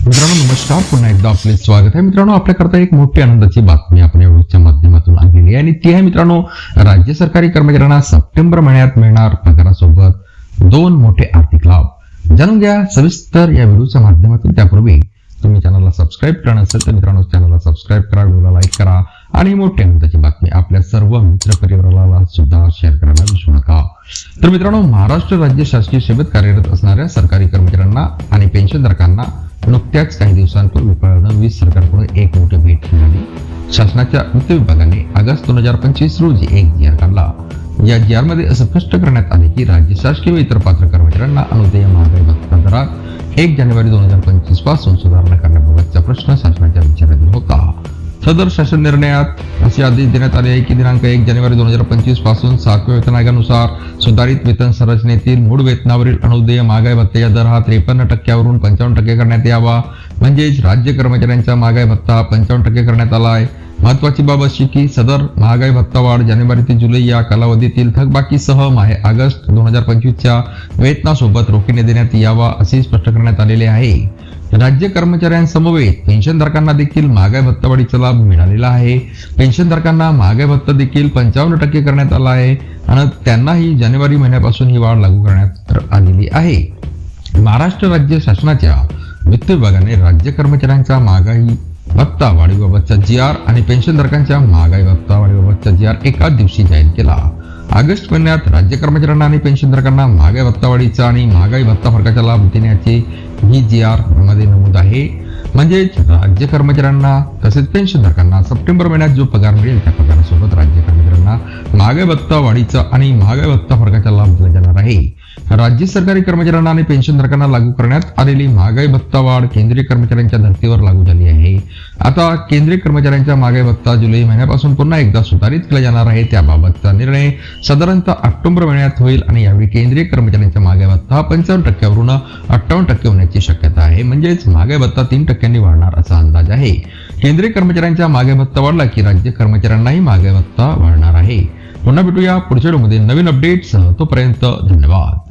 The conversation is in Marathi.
मित्रांनो नमस्कार. पुन्हा एकदा आपले स्वागत आहे. मित्रांनो आपल्याकरता एक मोठी आनंदाची बातमी आपण या व्हिडिओच्या माध्यमातून आणलेली आहे. आणि ती आहे मित्रांनो राज्य सरकारी कर्मचाऱ्यांना सप्टेंबर महिन्यात मिळणार पगारासोबत दोन मोठे आर्थिक लाभ. जाणून घ्या सविस्तर या व्हिडिओच्या माध्यमातून. त्यापूर्वी तुम्ही चॅनलला सबस्क्राईब करा नसेल तर मित्रांनो चॅनलला सबस्क्राईब करा व्हिडिओला लाईक करा. आणि मोठी आनंदाची बातमी आपल्या सर्व मित्र परिवाराला सुद्धा शेअर करायला विसरू नका. तर मित्रांनो महाराष्ट्र राज्य शासकीय सेवेत कार्यरत असणाऱ्या सरकारी कर्मचाऱ्यांना आणि पेन्शनधारकांना नुकत्याच काही दिवसांपूर्वी वीस सरकारकडून एक मोठी भेट मिळाली. शासनाच्या वित्त विभागाने ऑगस्ट दोन हजार पंचवीस रोजी एक जी आर काढला. या जी आरमध्ये असं स्पष्ट करण्यात आले की राज्य शासकीय व इतर पात्र कर्मचाऱ्यांना अनुदेय महागाई भत्ता दरात एक जानेवारी दोन हजार पंचवीसपासून सुधारणा करण्याबाबतचा प्रश्न शासनाच्या विचाराधीन होता. सदर शासन निर्णयात असे आदेश देण्यात आले आहे की दिनांक एक जानेवारी दोन हजार पंचवीसपासून सातव्या वेतन आयोगानुसार सुधारित वेतन संरचनेतील मूळ वेतनावरील अनुदेय महागाई भत्त्याचा दर हा त्रेपन्न टक्क्यावरून पंचावन्न टक्के करण्यात यावा. म्हणजेच राज्य कर्मचाऱ्यांचा महागाई भत्ता पंचावन्न टक्के करण्यात आला आहे. महत्वाची बाब अशी की सदर महागाई भत्ता वाढ जानेवारी ते जुलै या कालावधीतील थकबाकीसह माहे ऑगस्ट दोन हजार पंचवीसच्या वेतनासोबत रोखीने देण्यात यावा असे स्पष्ट करण्यात आलेले आहे. राज्य कर्मचाऱ्यांसमवेत पेन्शनधारकांना देखील महागाई भत्तावाढीचा लाभ मिळालेला आहे. पेन्शनधारकांना महागाई भत्ता देखील पंचावन्न टक्के करण्यात आला आहे आणि त्यांनाही जानेवारी महिन्यापासून ही वाढ लागू करण्यात आलेली आहे. महाराष्ट्र राज्य शासनाच्या वित्त विभागाने राज्य कर्मचाऱ्यांचा महागाई भत्ता वाढीबाबतचा जी आर आणि पेन्शनधारकांच्या महागाई भत्ता वाढीबाबतचा जी आर एकाच दिवशी जाहीर केला. ऑगस्ट महिन्यात राज्य कर्मचाऱ्यांना आणि पेन्शनधारकांना महागाई भत्तावाढीचा आणि महागाई भत्ता फरकाचा लाभ देण्याचे ही जी आरमध्ये नमूद आहे. म्हणजेच राज्य कर्मचाऱ्यांना तसेच पेन्शनधारकांना सप्टेंबर महिन्यात जो पगार मिळेल त्या पगारासोबत राज्य कर्मचाऱ्यांना महागाई भत्ता वाढीचा आणि महागाई भत्ता फरकाचा लाभ राज्य सरकारी कर्मचाऱ्यांना आणि पेन्शनधारकांना लागू करण्यात आलेली महागाई भत्ता वाढ केंद्रीय कर्मचाऱ्यांच्या धर्तीवर लागू झाली आहे. आता केंद्रीय कर्मचाऱ्यांच्या महागाई भत्ता जुलै महिन्यापासून पुन्हा एकदा सुधारित केला जाणार आहे. त्याबाबतचा निर्णय साधारणतः ऑक्टोबर महिन्यात होईल आणि यावेळी केंद्रीय कर्मचाऱ्यांचा महागाई भत्ता पंचावन्न टक्क्यावरून अठ्ठावन्न टक्के होण्याची शक्यता आहे. म्हणजेच महागाई भत्ता तीन टक्क्यांनी वाढणार असा अंदाज आहे. केंद्रीय कर्मचाऱ्यांचा महागाई भत्ता वाढला की राज्य कर्मचाऱ्यांनाही महागाई भत्ता वाढणार आहे. पुन्हा भेटूया पुढच्या व्हिडिओमध्ये नवीन अपडेट्स तोपर्यंत धन्यवाद.